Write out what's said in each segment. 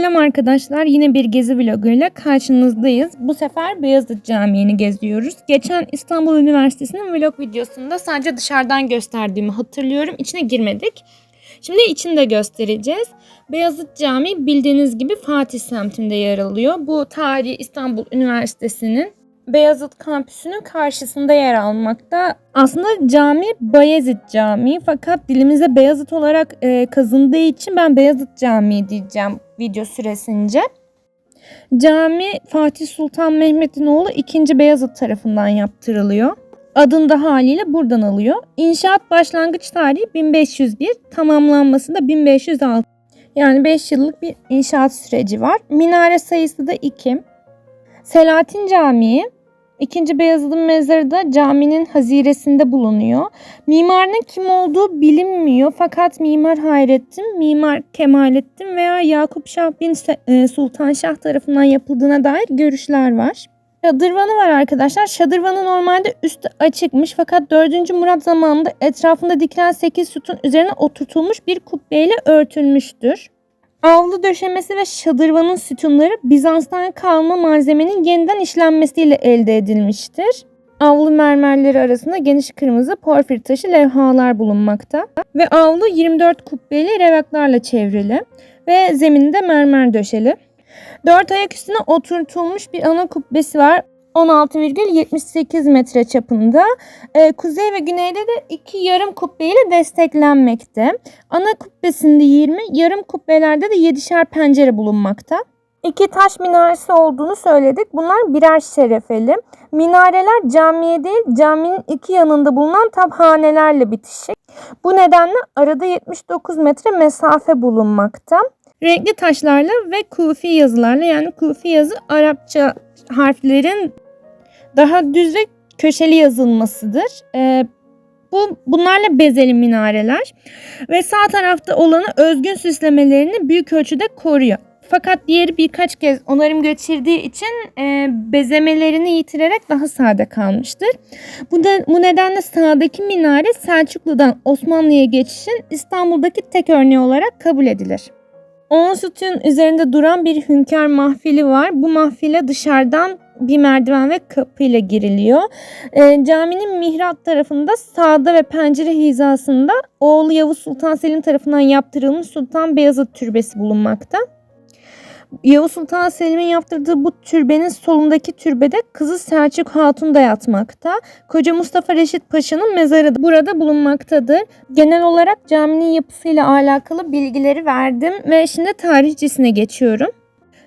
Selam arkadaşlar. Yine bir gezi vloguyla karşınızdayız. Bu sefer Beyazıt Camii'ni geziyoruz. Geçen İstanbul Üniversitesi'nin vlog videosunda sadece dışarıdan gösterdiğimi hatırlıyorum. İçine girmedik. Şimdi içini de göstereceğiz. Beyazıt Camii bildiğiniz gibi Fatih semtinde yer alıyor. Bu tarihi İstanbul Üniversitesi'nin Beyazıt kampüsünün karşısında yer almakta. Aslında cami Bayezid Camii fakat dilimize Beyazıt olarak e, kazındığı için ben Beyazıt Camii diyeceğim video süresince. Cami Fatih Sultan Mehmet'in oğlu 2. Beyazıt tarafından yaptırılıyor. Adını da haliyle buradan alıyor. İnşaat başlangıç tarihi 1501, tamamlanması da 1506. Yani 5 yıllık bir inşaat süreci var. Minare sayısı da 2. Selahattin Camii İkinci Beyazıt'ın mezarı da caminin haziresinde bulunuyor. Mimarının kim olduğu bilinmiyor fakat Mimar Hayrettin, Mimar Kemalettin veya Yakup Şah bin e, Sultan Şah tarafından yapıldığına dair görüşler var. Şadırvanı var arkadaşlar. Şadırvanı normalde üstü açıkmış fakat 4. Murat zamanında etrafında dikilen 8 sütun üzerine oturtulmuş bir kubbeyle örtülmüştür. Avlu döşemesi ve şadırvanın sütunları Bizans'tan kalma malzemenin yeniden işlenmesiyle elde edilmiştir. Avlu mermerleri arasında geniş kırmızı porfir taşı levhalar bulunmakta. Ve avlu 24 kubbeli revaklarla çevrili ve zemininde mermer döşeli. Dört ayak üstüne oturtulmuş bir ana kubbesi var. 16,78 metre çapında. Ee, kuzey ve güneyde de iki yarım kubbeyle desteklenmekte. Ana kubbesinde 20, yarım kubbelerde de 7'şer pencere bulunmakta. İki taş minaresi olduğunu söyledik. Bunlar birer şerefeli. Minareler camiye değil caminin iki yanında bulunan tabhanelerle bitişik. Bu nedenle arada 79 metre mesafe bulunmakta. Renkli taşlarla ve kufi yazılarla yani kufi yazı Arapça harflerin daha düz ve köşeli yazılmasıdır. Ee, bu bunlarla bezeli minareler ve sağ tarafta olanı özgün süslemelerini büyük ölçüde koruyor. Fakat diğeri birkaç kez onarım geçirdiği için e, bezemelerini yitirerek daha sade kalmıştır. Bu, da, bu nedenle sağdaki minare Selçuklu'dan Osmanlı'ya geçişin İstanbul'daki tek örneği olarak kabul edilir. 10 sütun üzerinde duran bir hünkâr mahfili var. Bu mahfile dışarıdan bir merdiven ve kapıyla giriliyor. E, caminin mihrap tarafında sağda ve pencere hizasında oğlu Yavuz Sultan Selim tarafından yaptırılmış Sultan Beyazıt Türbesi bulunmakta. Yavuz Sultan Selim'in yaptırdığı bu türbenin solundaki türbede kızı Selçuk Hatun da yatmakta. Koca Mustafa Reşit Paşa'nın mezarı da burada bulunmaktadır. Genel olarak caminin yapısıyla alakalı bilgileri verdim ve şimdi tarihçesine geçiyorum.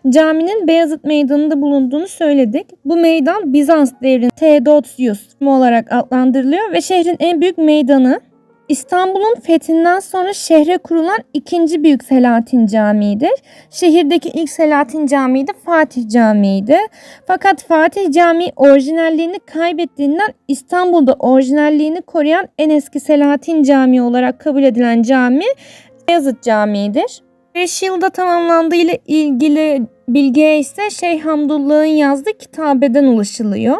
Caminin Beyazıt Meydanı'nda bulunduğunu söyledik. Bu meydan Bizans devrinin Theodosius olarak adlandırılıyor ve şehrin en büyük meydanı. İstanbul'un fethinden sonra şehre kurulan ikinci büyük Selahattin Camii'dir. Şehirdeki ilk Selahattin Camii de Fatih Camii'ydi. Fakat Fatih Camii orijinalliğini kaybettiğinden İstanbul'da orijinalliğini koruyan en eski Selahattin Camii olarak kabul edilen cami Beyazıt Camii'dir. 5 yılda tamamlandığı ile ilgili bilgiye ise Şeyh Hamdullah'ın yazdığı kitabeden ulaşılıyor.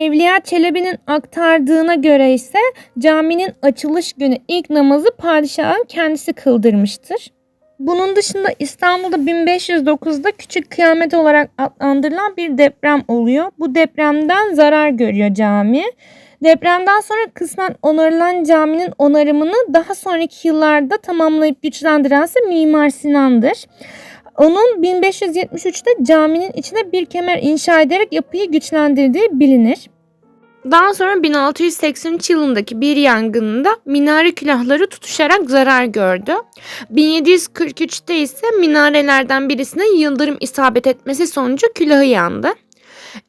Evliya Çelebi'nin aktardığına göre ise caminin açılış günü ilk namazı padişahın kendisi kıldırmıştır. Bunun dışında İstanbul'da 1509'da küçük kıyamet olarak adlandırılan bir deprem oluyor. Bu depremden zarar görüyor cami. Depremden sonra kısmen onarılan caminin onarımını daha sonraki yıllarda tamamlayıp güçlendiren ise Mimar Sinan'dır. Onun 1573'te caminin içine bir kemer inşa ederek yapıyı güçlendirdiği bilinir. Daha sonra 1683 yılındaki bir yangında minare külahları tutuşarak zarar gördü. 1743'te ise minarelerden birisine yıldırım isabet etmesi sonucu külahı yandı.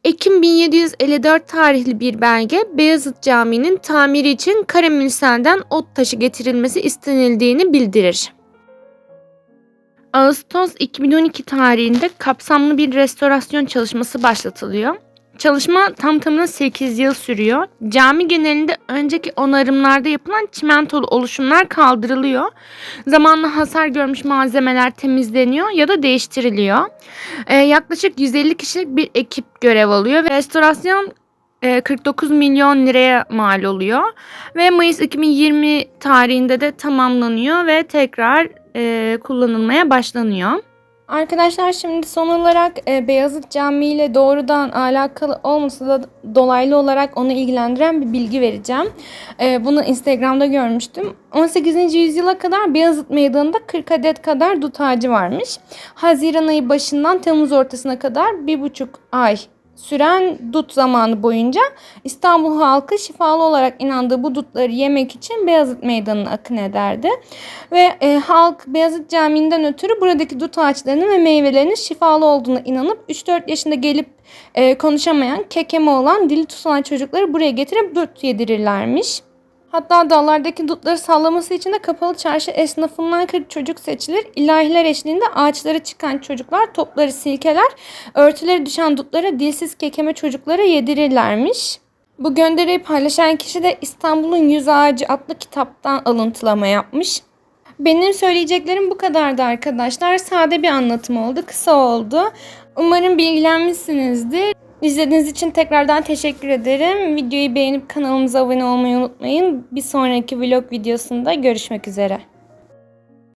Ekim 1754 tarihli bir belge Beyazıt Camii'nin tamiri için Karamürsel'den ot taşı getirilmesi istenildiğini bildirir. Ağustos 2012 tarihinde kapsamlı bir restorasyon çalışması başlatılıyor. Çalışma tam tamına 8 yıl sürüyor. Cami genelinde önceki onarımlarda yapılan çimentolu oluşumlar kaldırılıyor. Zamanla hasar görmüş malzemeler temizleniyor ya da değiştiriliyor. Ee, yaklaşık 150 kişilik bir ekip görev alıyor ve restorasyon 49 milyon liraya mal oluyor ve Mayıs 2020 tarihinde de tamamlanıyor ve tekrar e, kullanılmaya başlanıyor. Arkadaşlar şimdi son olarak e, Beyazıt Camii ile doğrudan alakalı olmasa da dolaylı olarak onu ilgilendiren bir bilgi vereceğim. E, bunu Instagram'da görmüştüm. 18. yüzyıla kadar Beyazıt Meydanı'nda 40 adet kadar dut ağacı varmış. Haziran ayı başından Temmuz ortasına kadar bir buçuk ay süren dut zamanı boyunca İstanbul halkı şifalı olarak inandığı bu dutları yemek için Beyazıt Meydanı'na akın ederdi. Ve e, halk Beyazıt Camii'nden ötürü buradaki dut ağaçlarının ve meyvelerinin şifalı olduğuna inanıp 3-4 yaşında gelip e, konuşamayan, kekeme olan, dili tutulan çocukları buraya getirip dut yedirirlermiş. Hatta dallardaki dutları sallaması için de kapalı çarşı esnafından 40 çocuk seçilir. İlahiler eşliğinde ağaçlara çıkan çocuklar topları silkeler, örtüleri düşen dutları dilsiz kekeme çocuklara yedirirlermiş. Bu gönderiyi paylaşan kişi de İstanbul'un Yüz Ağacı adlı kitaptan alıntılama yapmış. Benim söyleyeceklerim bu kadardı arkadaşlar. Sade bir anlatım oldu, kısa oldu. Umarım bilgilenmişsinizdir. İzlediğiniz için tekrardan teşekkür ederim. Videoyu beğenip kanalımıza abone olmayı unutmayın. Bir sonraki vlog videosunda görüşmek üzere.